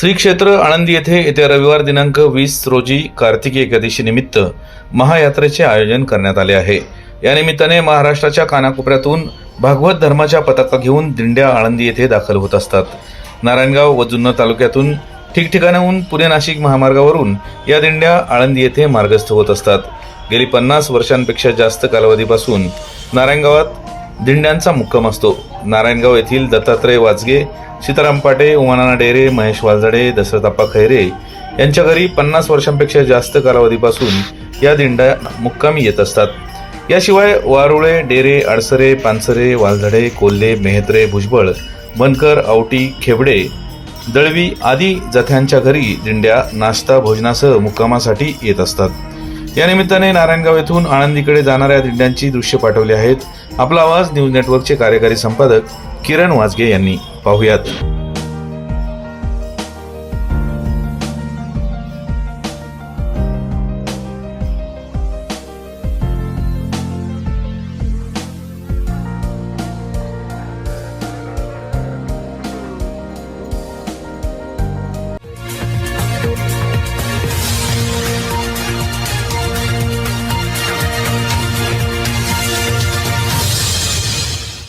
श्री क्षेत्र आळंदी येथे येत्या रविवार दिनांक वीस रोजी कार्तिकी एकादशी निमित्त महायात्रेचे आयोजन करण्यात आले आहे. या निमित्ताने महाराष्ट्राच्या कानाकोपऱ्यातून भागवत धर्माच्या पताका घेऊन दिंड्या आळंदी येथे दाखल होत असतात. नारायणगाव व जुन्नर तालुक्यातून ठिकठिकाणाहून पुणे नाशिक महामार्गावरून या दिंड्या आळंदी येथे मार्गस्थ होत असतात. गेली पन्नास वर्षांपेक्षा जास्त कालावधीपासून नारायणगावात दिंड्यांचा मुक्काम असतो. नारायणगाव येथील दत्तात्रय वाजगे सीताराम पाटे उमानाना डेरे महेश वालझडे दशरथाप्पा खैरे यांच्या घरी पन्नास वर्षांपेक्षा जास्त कालावधीपासून या दिंड्या मुक्कामी येत असतात. याशिवाय वारुळे डेरे आडसरे पानसरे वालझडे कोल्हे मेहत्रे भुजबळ बनकर आवटी खेबडे दळवी आदी जथ्यांच्या घरी दिंड्या नाश्ता भोजनासह मुक्कामासाठी येत असतात. या निमित्ताने नारायणगाव येथून आळंदीकडे जाणाऱ्या दिंड्यांची दृश्य पाठवली आहेत. आपला आवाज न्यूज नेटवर्कचे कार्यकारी संपादक किरण वाजगे यांनी. पाहुयात.